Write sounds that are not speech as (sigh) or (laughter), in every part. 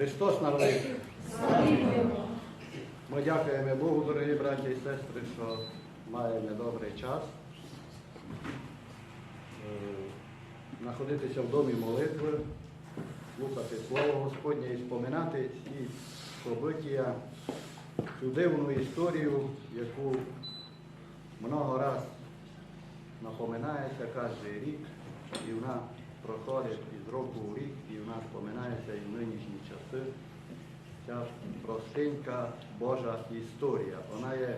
Христос народився. Ми дякуємо Богу, дорогі браті і сестри, що маємо добрий час е, знаходитися в домі молитви, слухати Слово Господнє і споминати ці собиття, цю дивну історію, яку много раз напоминається кожен рік, і вона проходить із року в рік, і вона споминається і в нинішні часи. Ця простенька Божа історія. Вона є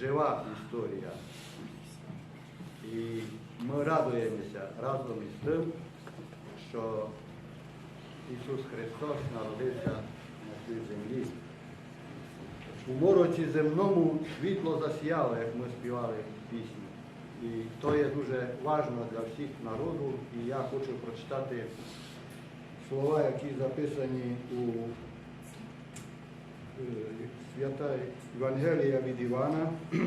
жива історія. І ми радуємося разом із тим, що Ісус Христос народився на цій землі. У мороці земному світло засіяло, як ми співали в пісні. І то є дуже важливо для всіх народу. І я хочу прочитати слова, які записані у е, свята Євангелія від Івана, (clears throat)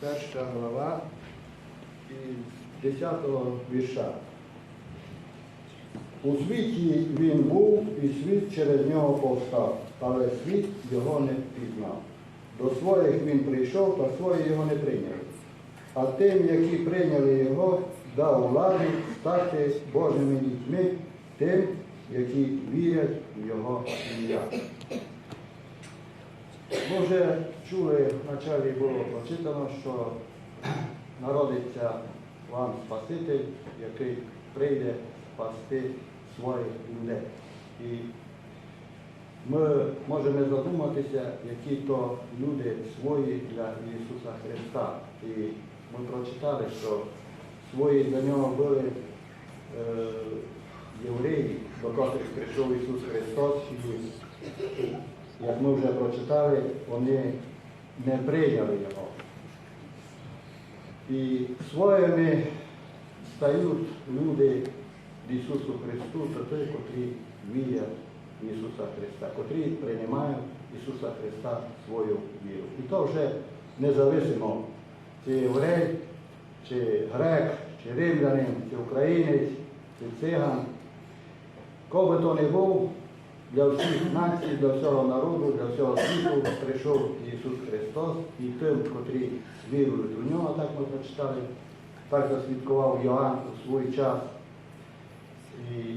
перша глава із 10 вірша. У світі він був, і світ через нього повстав, але світ його не пізнав. До своїх він прийшов, та свої його не прийняли. А тим, які прийняли його, дав владу стати Божими дітьми, тим, які вірять в його ім'я. Ми вже чули, в началі було прочитано, що народиться вам Спаситель, який прийде спасти своїх людей. Ми можемо задуматися, які то люди свої для Ісуса Христа. І ми прочитали, що свої для нього були е, євреї, до котрих прийшов Ісус Христос. І, як ми вже прочитали, вони не прийняли Його. І своїми стають люди Ісусу Христу, то ті, котрі вірять Ісуса Христа, котрі приймають Ісуса Христа свою віру. І то вже незалежно, чи єврей, чи грек, чи римлянин, чи українець, чи циган. Кого би то не був, для всіх націй, для всього народу, для всього світу прийшов Ісус Христос і тим, котрі вірують у нього, так ми прочитали, так засвідкував Йоанн у свій час. І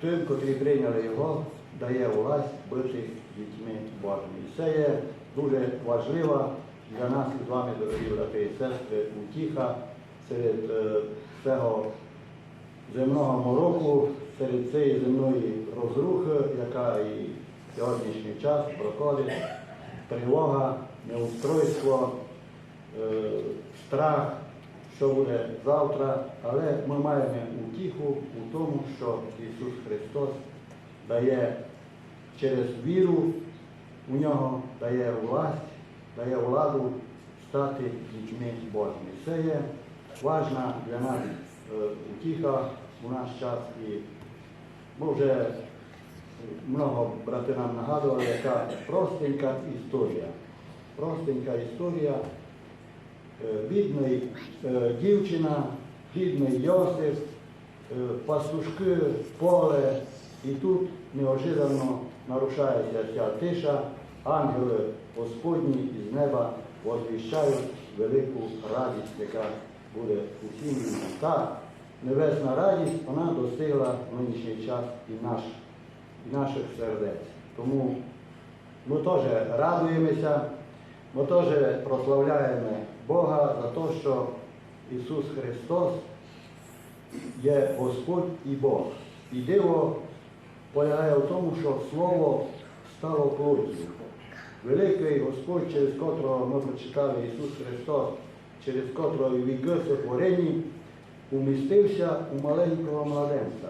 тим, котрі прийняли його, дає власть бути дітьми Божими. Це є дуже важлива для нас з вами, дорогі брати і сестри, утіха серед е, цього земного мороку, серед цієї земної розрухи, яка і сьогоднішній час проходить, тривога, неустройство, е, страх, що буде завтра, але ми маємо утіху у тому, що Ісус Христос дає через віру у нього, дає власть, дає владу стати дітьми Божими. Це є важна для нас е, утіха у наш час і ми вже много брати нам нагадували, яка простенька історія. Простенька історія бідний е, дівчина, бідний Йосип, е, пастушки, поле, і тут неожиданно нарушається ця тиша, ангели Господні із неба возвіщають велику радість, яка буде усім людям. Та небесна радість, вона достигла в нинішній час і, наш, і наших сердець. Тому ми теж радуємося, ми теж прославляємо Бога за те, що Ісус Христос є Господь і Бог. І диво полягає в тому, що Слово стало плоттю. Великий Господь, через котрого ми прочитали Ісус Христос, через котрого віки сотворені, умістився у маленького младенця.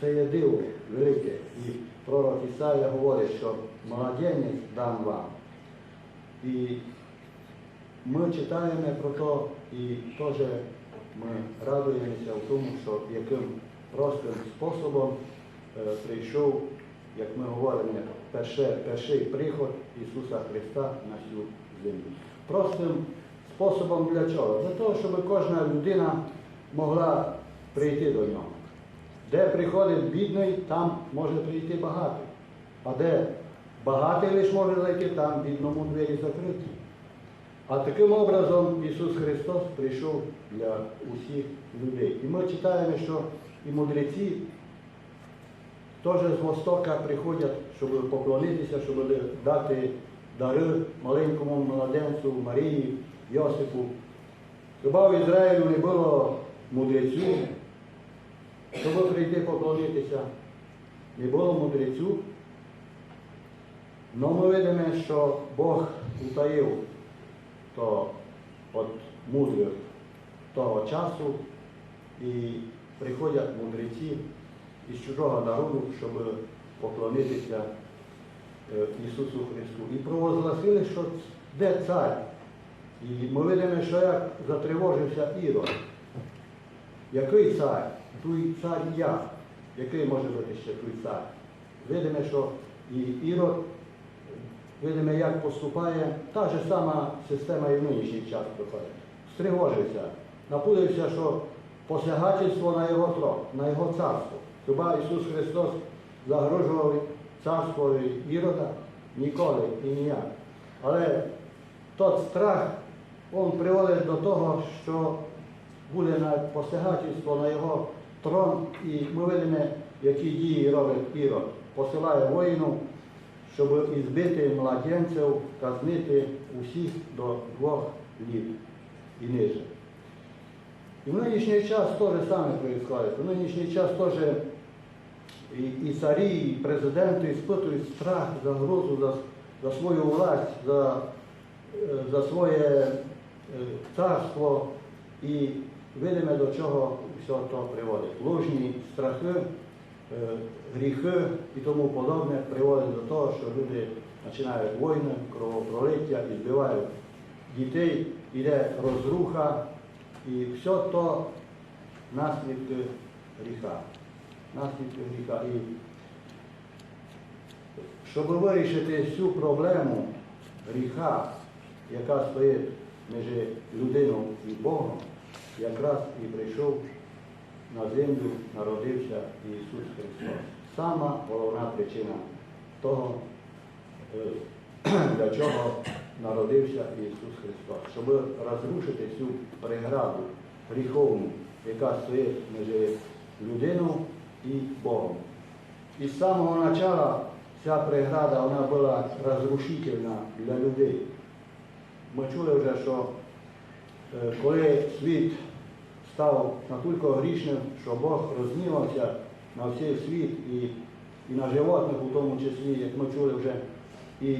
Це є диво велике. І пророк Ісая говорить, що младенець дам вам. І ми читаємо про то і теж ми радуємося в тому, що яким простим способом е, прийшов, як ми говоримо, перше, перший приход Ісуса Христа на цю землю. Простим способом для чого? Для того, щоб кожна людина могла прийти до нього. Де приходить бідний, там може прийти багатий. А де багатий лише може зайти, там бідному двері закриті. А таким образом Ісус Христос прийшов для усіх людей. І ми читаємо, що і мудреці теж з Востока приходять, щоб поклонитися, щоб дати дари маленькому младенцю Марії, Йосипу. Хіба в Ізраїлю не було мудреців, щоб прийти поклонитися? Не було мудреців. Но ми видимо, що Бог утаїв то від мудрих того часу і приходять мудреці із чужого народу, щоб поклонитися е, Ісусу Христу. І провозгласили, що де цар. І ми видимо, що як затривожився Ірод. Який цар? Той цар я. Який може бути ще той цар? Видимо, що і Ірод, видимо, як поступає, та ж сама система і в нинішній час проходить. Стривожився, напудився, що посягательство на його трон, на його царство. Хіба Ісус Христос загрожував царство Ірода? Ніколи і ніяк. Але тот страх, він приводить до того, що буде посягательство на його трон, і ми видимо, які дії робить Ірод. Посилає воїну, щоб ізбити младенців, казнити усіх до двох літ і ниже. І в нинішній час те же саме відбувається. В нинішній час теж і, і царі, і президенти іспитують страх, загрозу за, за свою власть, за, за своє е, царство. І видимо, до чого все то приводить. Ложні страхи, гріхи і тому подобне приводить до того, що люди починають війни, кровопролиття і збивають дітей, іде розруха, і все то наслідки гріха. Наслідки гріха. І щоб вирішити всю проблему гріха, яка стоїть між людиною і Богом, якраз і прийшов на землю, народився Ісус Христос. Сама головна причина того, е, (clears throat) для чого народився Ісус Христос, щоб розрушити цю преграду гріховну, яка стоїть між людиною і Богом. І з самого початку ця преграда вона була розрушительна для людей. Ми чули вже, що е, коли світ став настільки грішним, що Бог рознівався на всій світ і, і на животних у тому числі, як ми чули вже, і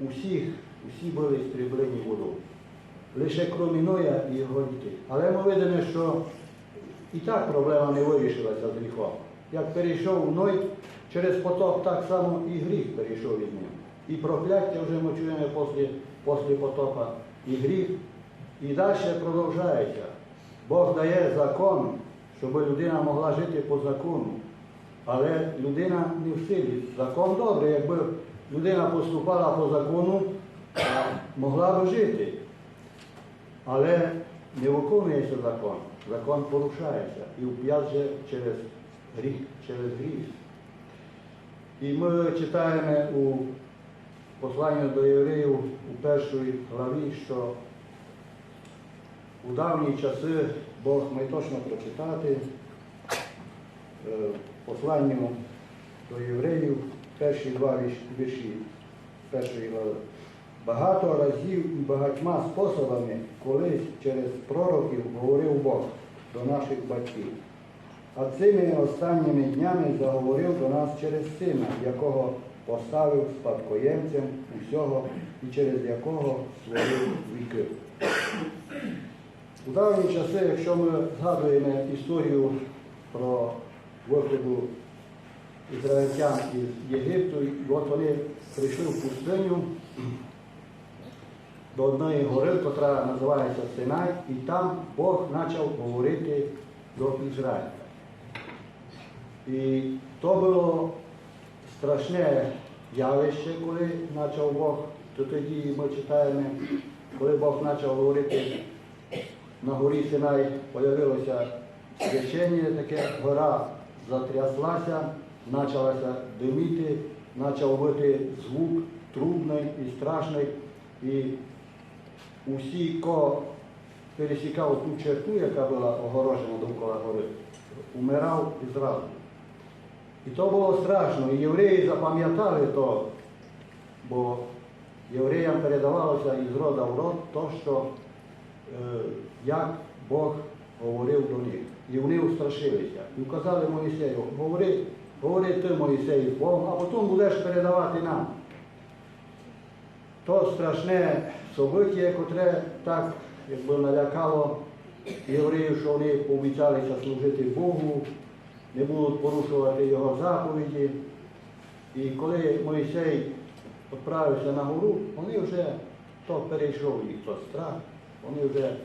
усіх, усі були стріблені водою. Лише крім Ноя і його дітей. Але ми видимо, що і так проблема не вирішилася з гріхом. Як перейшов Ной через потоп, так само і гріх перейшов від ним. І прокляття вже ми чуємо після, потопа, і гріх. І далі продовжується. Бог дає закон, щоб людина могла жити по закону. Але людина не в силі. Закон добрий, якби людина поступала по закону, могла б жити. Але не виконується закон. Закон порушається. І вп'ять через гріх, через гріх. І ми читаємо у посланні до євреїв у першій главі, що у давні часи Бог ми точно прочитати е, посланню до євреїв, перші два вірш- вірші першої глави. Багато разів і багатьма способами колись через пророків говорив Бог до наших батьків. А цими останніми днями заговорив до нас через сина, якого поставив спадкоємцем усього і через якого створив віки. У давні часи, якщо ми згадуємо історію про виходу ізраїльтян із Єгипту, от вони прийшли в пустиню до одної гори, яка називається Синай, і там Бог почав говорити до Ізраїля. І то було страшне явище, коли почав Бог, то тоді ми читаємо, коли Бог почав говорити на горі Синай, появилося священня, таке гора затряслася, почалася диміти, почав бути звук трубний і страшний. І усі, хто пересікав ту черту, яка була огорожена довкола гори, умирав і зразу. І то було страшно. І євреї запам'ятали то, бо євреям передавалося із рода в род то, що як Бог говорив до них. І вони устрашилися. І вказали Моїсею, говори, говори ти, Моїсею, з а потім будеш передавати нам. То страшне собиття, котре так якби налякало євреїв, що вони пообіцялися служити Богу, не будуть порушувати його заповіді. І коли Мойсей відправився на гору, вони вже то перейшов їх то страх, вони вже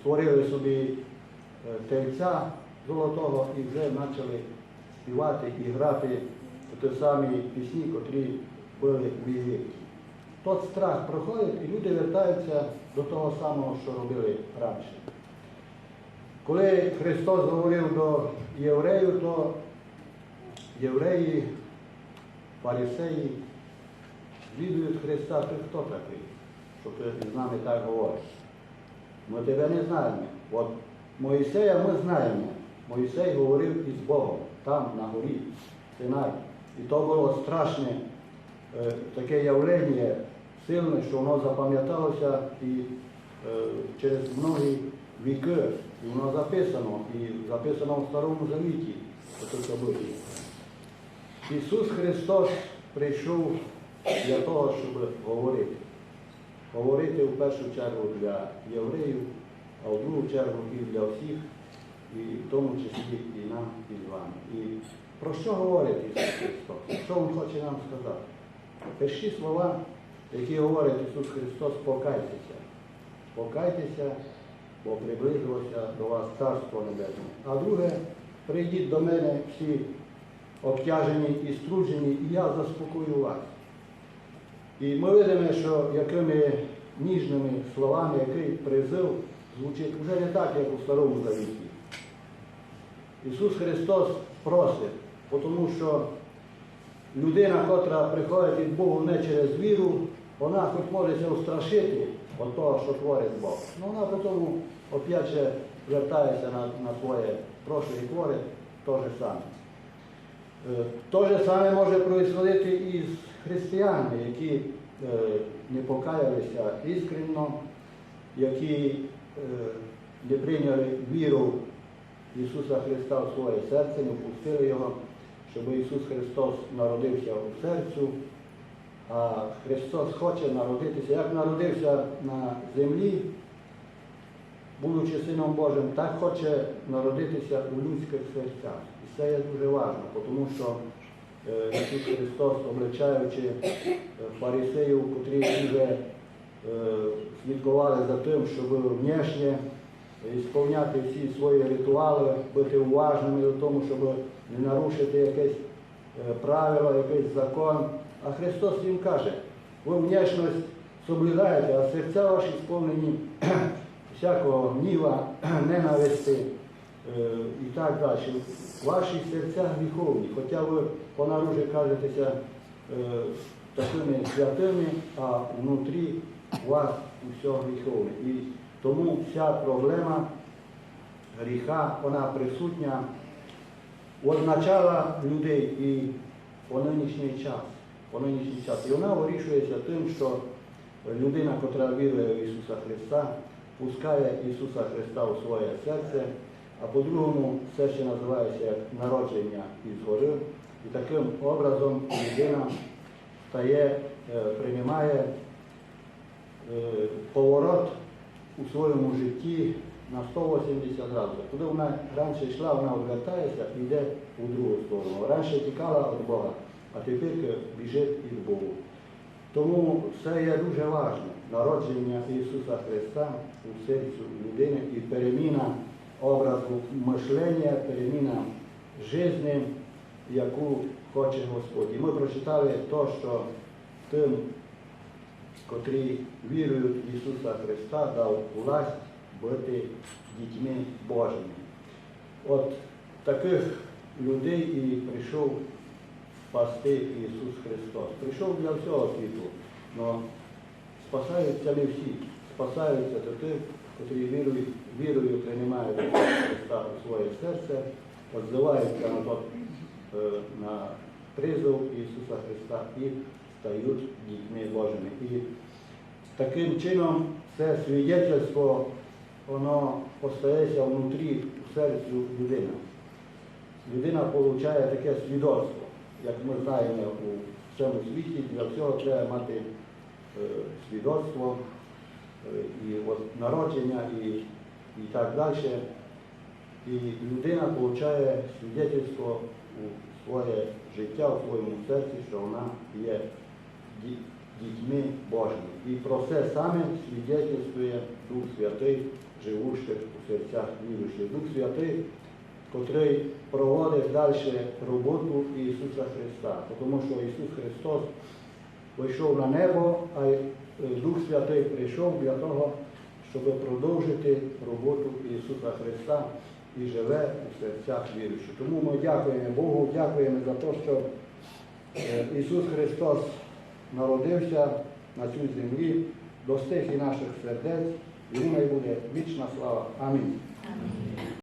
створили собі е, тельця золотого і вже почали співати і грати ті самі пісні, котрі були в Єгипті. Тот страх проходить і люди вертаються до того самого, що робили раніше. Коли Христос говорив до євреїв, то євреї, фарисеї звідують Христа, ти хто такий, що ти з нами так говориш? Ми тебе не знаємо. От Моїсея ми знаємо. Моїсей говорив із Богом, там, на горі, Синай. І то було страшне е, таке явлення, сильне, що воно запам'яталося і е, через многі віки, і воно записано, і записано в Старому Завіті. Ісус Христос прийшов для того, щоб говорити. Говорити в першу чергу для євреїв, а в другу чергу і для всіх, і в тому числі і нам, і з вами. І про що говорить Ісус Христос? Що Він хоче нам сказати? Перші слова, які говорить Ісус Христос, покайтеся. Покайтеся, бо приблизилося до вас Царство Небесне. А друге, прийдіть до мене всі обтяжені і струджені, і я заспокою вас. І ми видимо, що якими ніжними словами, який призив звучить вже не так, як у Старому Завіті. Ісус Христос просить, тому що людина, котра приходить від Богу не через віру, вона хоч може устрашити від того, що творить Бог. Ну вона потім опять же вертається на, на своє прошле і творить те же саме. Е, То же саме може происходити і з християнами, які е, не покаялися іскренно, які е, не прийняли віру Ісуса Христа в своє серце, не впустили Його, щоб Ісус Христос народився у серцю. А Христос хоче народитися, як народився на землі, будучи Сином Божим, так хоче народитися у людських серцях. І це є дуже важливо, тому що Ісус Христос, обличаючи е, фарисеїв, котрі вже е, слідкували за тим, щоб внешнє ісполняти всі свої ритуали, бути уважними до тому, щоб не нарушити якесь е, правило, якийсь закон. А Христос їм каже, ви внешність соблюдаєте, а серця ваші сповнені (clears throat) всякого гніва, (clears throat) ненависти е, і так далі. Ваші серця гріховні, хоча ви понаружі кажетеся е, такими святими, а внутрі у вас усе гріховне. І тому вся проблема гріха, вона присутня означала людей і по нинішній час. По нинішній час. І вона вирішується тим, що людина, котра вірує в Ісуса Христа, пускає Ісуса Христа у своє серце, а по-другому це ще називається народження із гори. І таким образом людина стає, е, приймає е, поворот у своєму житті на 180 градусів. Куди вона раніше йшла, вона відвертається і йде у другу сторону. Раніше тікала від Бога, а тепер біжить від Богу. Тому це є дуже важливо. Народження Ісуса Христа у серцю людини і переміна образу мишлення, переміна життя, яку хоче Господь. І ми прочитали те, що тим, котрі вірують в Ісуса Христа, дав власть бути дітьми Божими. От таких людей і прийшов спасти Ісус Христос. Прийшов для всього світу, але спасаються не всі. Спасаються то ті, котрі вірують, вірою приймають Ісуса Христа у своє серце, відзиваються на, тот, е, на призов Ісуса Христа і стають дітьми Божими. І таким чином це свідчество, воно остається внутрі у серцю людини. Людина отримує таке свідоцтво. Як ми знаємо у цьому світі, для всього треба мати е, свідоцтво і от народження і, і так далі. І людина отримує свідчество у своє життя, у своєму серці, що вона є дітьми Божими. І про це саме свідчествує Дух Святий, живущих у серцях віруючих. Дух Святий, котрий проводить далі роботу Ісуса Христа. Тому що Ісус Христос вийшов на небо, а е, Дух Святий прийшов для того, щоб продовжити роботу Ісуса Христа і живе у серцях віруючих. Тому ми дякуємо Богу, дякуємо за те, що е, Ісус Христос народився на цій землі, достиг і наших сердець, йому най буде вічна слава. Амінь.